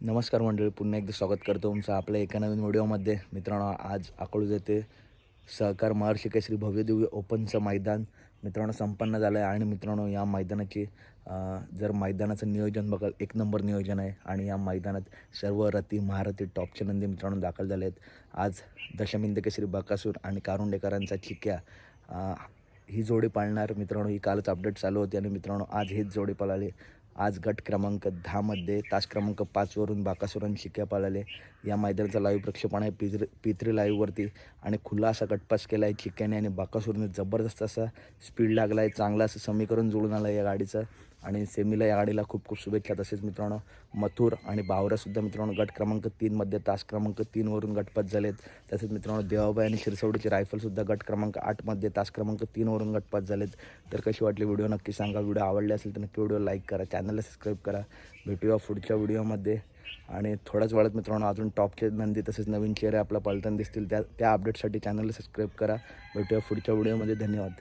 नमस्कार मंडळी पुन्हा एकदा स्वागत करतो तुमचं आपल्या एका नवीन व्हिडिओमध्ये. मित्रांनो आज अकलूज येथे सहकार महर्षी केसरी भव्यदेवी ओपनचं मैदान मित्रांनो संपन्न झालं आहे आणि मित्रांनो या मैदानाची जर मैदानाचं नियोजन बघाल एक नंबर नियोजन आहे. आणि या मैदानात सर्व रती महारथी टॉपचे नंदी मित्रांनो दाखल झाले आहेत आज दशमिंद केसरी बकासूर आणि कारुंडेकरांचा चिक्या ही जोडी पाळणार मित्रांनो. ही कालच अपडेट चालू होती आणि मित्रांनो आज हीच जोडी पळाली. आज गट क्रमांक दहामध्ये तास क्रमांक पाचवरून बाकासुरान शिक्या पळाले या मैदानाचं लाईव्ह प्रक्षेपण आहे पित्र पित्री लाईव्हवरती आणि खुला असा गटपास केला आहे चिक्याने आणि बाकासुरने जबरदस्त असा स्पीड लागला आहे चांगला असं समीकरण जुळून आलं आहे या गाडीचं. आणि सेमीला या गाडीला खूप खूप शुभेच्छा. तसेच मित्रांनो मथुर आणि भावरासुद्धा मित्रांनो गट क्रमांक तीनमध्ये तास क्रमांक तीनवरून गटपात झालेत. तसेच मित्रांनो देवाबाई आणि शिरसवडीची रायफलसुद्धा गट क्रमांक आठमध्ये तास क्रमांक तीनवरून गटपात झालेत. तर कशी वाटली व्हिडिओ नक्की सांगा. व्हिडिओ आवडले असेल तर नक्की व्हिडिओ लाईक करा. चॅनलला सबस्क्राईब करा. भेटूया पुढच्या व्हिडिओमध्ये. आणि थोड्याच वेळात मित्रांनो अजून टॉपचे नंदी तसेच नवीन चेहरे आपला पलटण दिसतील त्या त्या अपडेटसाठी चॅनलला सबस्क्राईब करा. भेटूया पुढच्या व्हिडिओमध्ये. धन्यवाद.